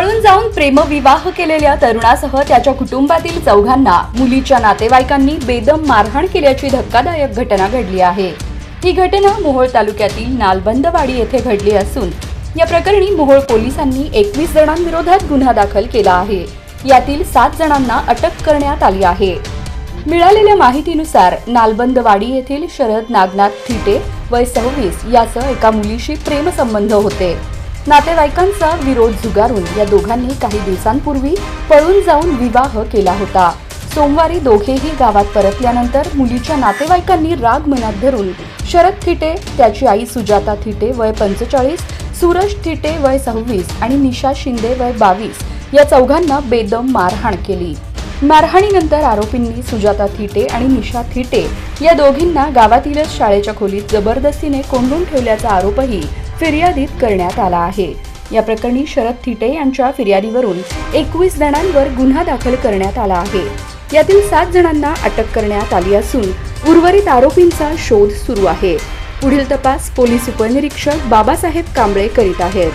पळून जाऊन प्रेमविवाह केलेल्या तरुणासह त्याच्या कुटुंबातील चौघांना मुलीच्या नातेवाईकांनी बेदम मारहाण केल्याची धक्कादायक घटना घडली आहे. ही घटना मोहोळ तालुक्यातील नालबंदवाडी येथे घडली असून या प्रकरणी मोहोळ पोलिसांनी एकवीस जणांविरोधात गुन्हा दाखल केला आहे. यातील सात जणांना अटक करण्यात आली आहे. मिळालेल्या माहितीनुसार नालबंदवाडी येथील शरद नागनाथ थिटे वय सव्वीस यासह एका मुलीशी प्रेमसंबंध होते. नातेवाईकांचा विरोध झुगारून या दोघांनी काही दिवसांपूर्वी पळून जाऊन विवाह केला होता. सोमवारी दोघेही गावात परतल्यानंतर मुलीच्या नातेवाईकांनी राग मनात धरून शरद थिटे त्याची आई सुजाता थिटे वय पंचेचाळीस सूरज थिटे वय सव्वीस आणि निशा शिंदे वय बावीस या चौघांना बेदम मारहाण केली. मारहाणीनंतर आरोपींनी सुजाता थिटे आणि निशा थिटे या दोघींना गावातीलच शाळेच्या खोलीत जबरदस्तीने कोंडून ठेवल्याचा आरोपही फिर्यादीत करण्यात आला आहे. या प्रकरणी शरद थिटे यांच्या फिर्यादीवरून एकवीस जणांवर गुन्हा दाखल करण्यात आला आहे. यातील सात जणांना अटक करण्यात आली असून उर्वरित आरोपींचा शोध सुरू आहे. पुढील तपास पोलीस उपनिरीक्षक बाबासाहेब कांबळे करीत आहेत.